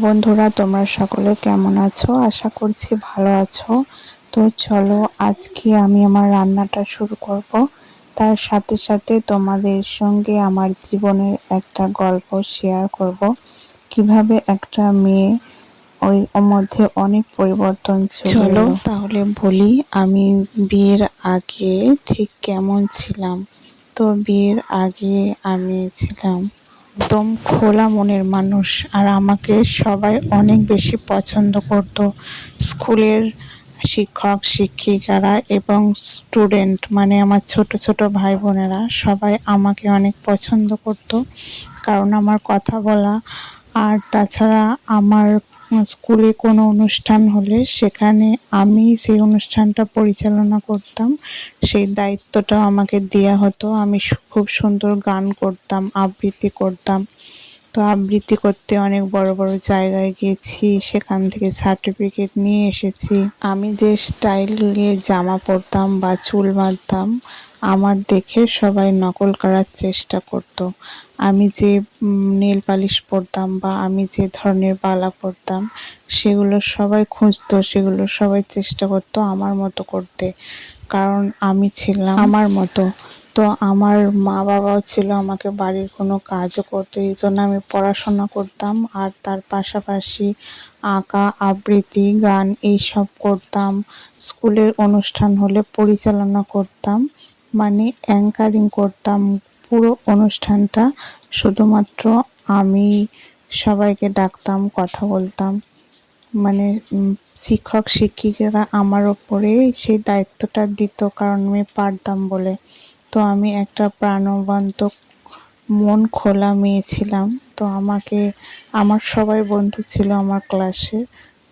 বন্ধুরা তোমরা সকলে কেমন আছো? আশা করছি ভালো আছো। তো চলো আজকে আমি আমার রান্নাটা শুরু করব। তার সাথে সাথে তোমাদের সঙ্গে আমার জীবনের একটা গল্প শেয়ার করব। কীভাবে একটা মেয়ে ওই মধ্যে অনেক পরিবর্তন চলে তাহলে বলি আমি বিয়ের আগে ঠিক কেমন ছিলাম? তো বিয়ের আগে আমি ছিলাম একদম খোলা মনের মানুষ আর আমাকে সবাই অনেক বেশি পছন্দ করত। স্কুলের শিক্ষক, শিক্ষিকারা এবং স্টুডেন্ট মানে আমার ছোট ছোট ভাই বোনেরা সবাই আমাকে অনেক পছন্দ করত। কারণ আমার কথা বলা আর তাছাড়া আমার স্কুলে কোনো অনুষ্ঠান হলে সেখানে আমি সেই অনুষ্ঠানটা পরিচালনা করতাম। সেই দায়িত্বটাও আমাকে দেওয়া হতো। আমি খুব সুন্দর গান করতাম, আবৃত্তি করতাম। তো আবৃত্তি করতে অনেক বড় বড় জায়গায় গেছি, সেখান থেকে সার্টিফিকেট নিয়ে এসেছি। আমি যে স্টাইলে জামা পরতাম বা চুল বাঁধতাম, আমার দেখে সবাই নকল করার চেষ্টা করত। আমি যে নেল পালিশ পরতাম বা আমি যে ধরনের বালা পরতাম, সেগুলো সবাই খুঁজতো, সেগুলো সবাই চেষ্টা করতো আমার মতো করতে। কারণ আমি ছিলাম আমার মতো। তো আমার মা বাবাও ছিল আমাকে বাড়ির কোনো কাজও করতে দিত না আমি পড়াশোনা করতাম। আর তার পাশাপাশি আঁকা, আবৃত্তি, গান এইসব করতাম। স্কুলের অনুষ্ঠান হলে পরিচালনা করতাম। মানে অ্যাঙ্কারিং করতাম পুরো অনুষ্ঠানটা। শুধুমাত্র আমি সবাইকে ডাকতাম, কথা বলতাম। মানে শিক্ষক শিক্ষিকারা আমার ওপরে সেই দায়িত্বটা দিত, কারণ আমি পারতাম বলে। তো আমি একটা প্রাণবন্ত মন খোলা মেয়ে ছিলাম। তো আমাকে আমার সবাই বন্ধু ছিল আমার ক্লাসে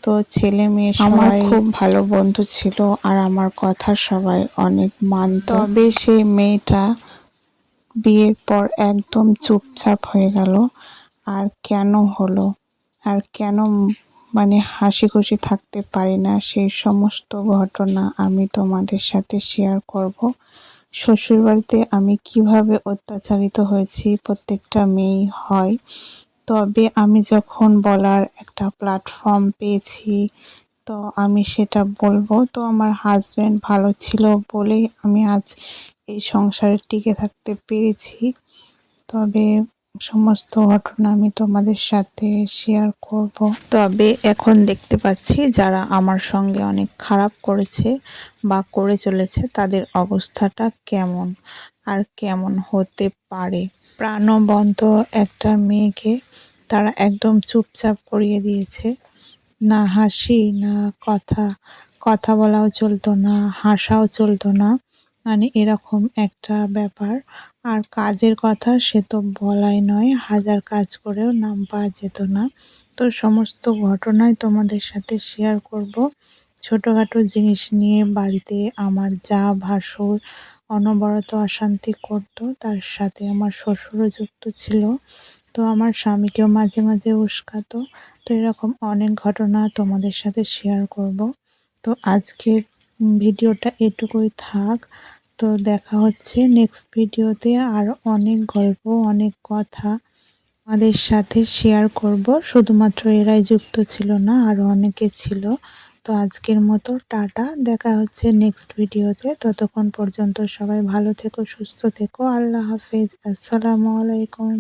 তো ছেলে মেয়ে আমার খুব ভালো বন্ধু ছিল আর আমার কথা সবাই অনেক মানত। তবে সেই মেয়েটা বিয়ের পর একদম চুপচাপ হয়ে গেল। আর কেন হলো? আর কেন মানে হাসি খুশি থাকতে পারি না? সেই সমস্ত ঘটনা আমি তোমাদের সাথে শেয়ার করব। শ্বশুরবাড়িতে আমি কীভাবে অত্যাচারিত হয়েছি প্রত্যেকটা মেয়েই হয়। তবে আমি যখন বলার একটা প্ল্যাটফর্ম পেয়েছি, তো আমি সেটা বলব। তো আমার হাজব্যান্ড ভালো ছিল বলেই আমি আজ এই সংসারে টিকে থাকতে পেরেছি। তবে সমস্ত ঘটনা আমি তোমাদের সাথে শেয়ার করব। তবে এখন দেখতে পাচ্ছি যারা আমার সঙ্গে অনেক খারাপ করেছে বা করে চলেছে, তাদের অবস্থাটা কেমন আর কেমন হতে পারে। প্রাণবন্ত একটা মেয়েকে তারা একদম চুপচাপ করিয়ে দিয়েছে। না হাসি, না কথা কথা বলাও চলতো না, হাসাও চলতো না। মানে এরকম একটা ব্যাপার। আর কাজের কথা সে তো বলাই নয়, হাজার কাজ করেও নাম পাওয়া যেত না। তো সমস্ত ঘটনাই তোমাদের সাথে শেয়ার করব। ছোটোখাটো জিনিস নিয়ে বাড়িতে আমার যা ভাসুর অনবরত অশান্তি করতো, তার সাথে আমার শ্বশুরও যুক্ত ছিল। তো আমার স্বামীকেও মাঝে মাঝে উস্কাতো। তো এরকম অনেক ঘটনা তোমাদের সাথে শেয়ার করব। তো আজকের ভিডিওটা এটুকুই থাক। তো দেখা হচ্ছে নেক্সট ভিডিওতে আর অনেক গল্প, অনেক কথা আমাদের সাথে শেয়ার করব। শুধুমাত্র এরাই যুক্ত ছিল না আরও অনেকে ছিল। তো আজকের মতো টাটা, দেখা হচ্ছে নেক্সট ভিডিওতে ততক্ষণ পর্যন্ত সবাই ভালো থেকো, সুস্থ থেকো। আল্লাহ হাফেজ। আসসালামু আলাইকুম।